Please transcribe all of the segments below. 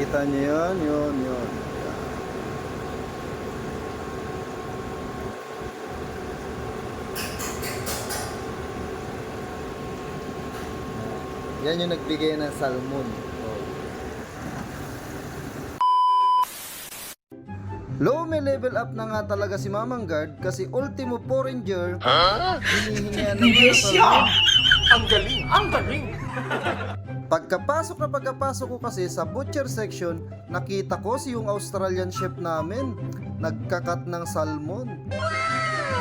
Kita niyo yun, yun, yun. Yan yung nagbigay ng salmon. Low may level up na nga talaga si Mamang Guard kasi ultimo foreigner hinihingian ng mga salmon. Ang galing! Ang galing! Pagkapasok na pagkapasok ko kasi sa butcher section, nakita ko si yung Australian chef namin, nagkakat ng salmon.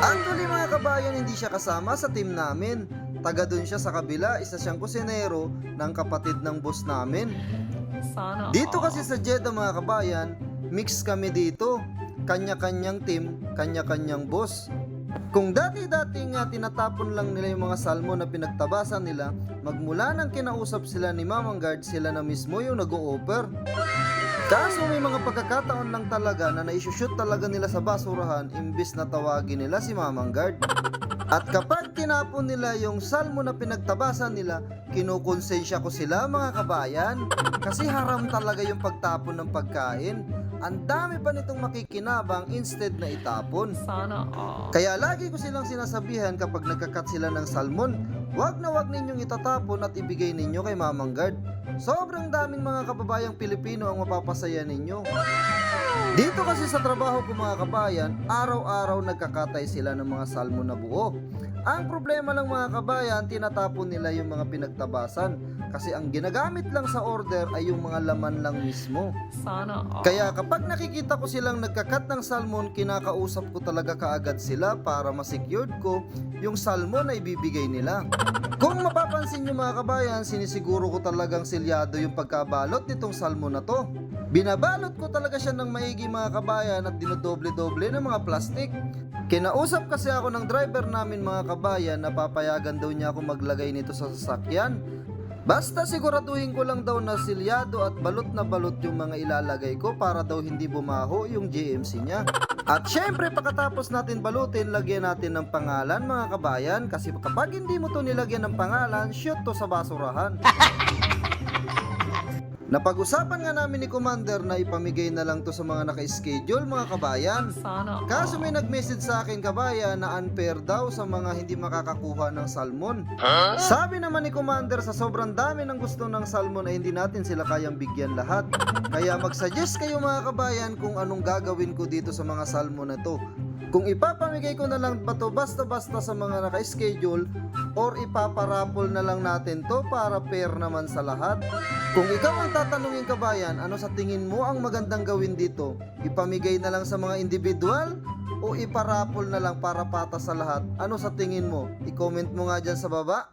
Actually mga kabayan, hindi siya kasama sa team namin. Taga dun siya sa kabila, isa siyang kusinero ng kapatid ng boss namin. Sana Dito kasi sa Jeddah mga kabayan, mix kami dito. Kanya-kanyang team, kanya-kanyang boss. Kung dati-dati nga tinatapon lang nila yung mga salmon na pinagtabasan nila, magmula nang kinausap sila ni Mamang Guard, sila na mismo yung nag-o-offer. Kaso may mga pagkakataon lang talaga na naisushoot talaga nila sa basurahan imbis na tawagin nila si Mamang Guard. At kapag tinapon nila yung salmo na pinagtabasan nila, kinukonsensya ko sila mga kabayan. Kasi haram talaga yung pagtapon ng pagkain. Ang dami pa nitong makikinabang instead na itapon. Sana all. Kaya lagi ko silang sinasabihan kapag nagkakat sila ng salmon, wag na wag ninyong itatapon at ibigay ninyo kay Mamang Guard. Sobrang daming mga kababayang Pilipino ang mapapasaya ninyo. Dito kasi sa trabaho ko mga kabayan, araw-araw nagkakatay sila ng mga salmon na buo. Ang problema lang mga kabayan, tinatapon nila yung mga pinagtabasan kasi ang ginagamit lang sa order ay yung mga laman lang mismo. Sana all. Kaya kapag nakikita ko silang nagkakat ng salmon, kinakausap ko talaga kaagad sila para ma-secured ko yung salmon na ibibigay nila. Kung mapapansin nyo mga kabayan, sinisiguro ko talagang silyado yung pagkabalot nitong salmon na to. Binabalot ko talaga siya ng maigi mga kabayan at dinodoble-doble ng mga plastik. Kinausap kasi ako ng driver namin mga kabayan na papayagan daw niya ako maglagay nito sa sasakyan. Basta siguraduhin ko lang daw na silyado at balot na balot yung mga ilalagay ko para daw hindi bumaho yung GMC niya. At syempre pagkatapos natin balutin, lagyan natin ng pangalan mga kabayan kasi kapag hindi mo to nilagyan ng pangalan, shoot to sa basurahan. Napag-usapan nga namin ni Commander na ipamigay na lang to sa mga naka-schedule mga kabayan. Kaso may nag-message sa akin kabayan na unfair daw sa mga hindi makakakuha ng salmon. Sabi naman ni Commander sa sobrang dami ng gusto ng salmon ay hindi natin sila kayang bigyan lahat. Kaya mag-suggest kayo mga kabayan kung anong gagawin ko dito sa mga salmon na to. Kung ipapamigay ko na lang ba to basta-basta sa mga naka-schedule or ipaparapol na lang natin to para fair naman sa lahat. Kung ikaw ang tatanungin kabayan, ano sa tingin mo ang magandang gawin dito? Ipamigay na lang sa mga individual o iparapol na lang para patas sa lahat? Ano sa tingin mo? I-comment mo nga dyan sa baba.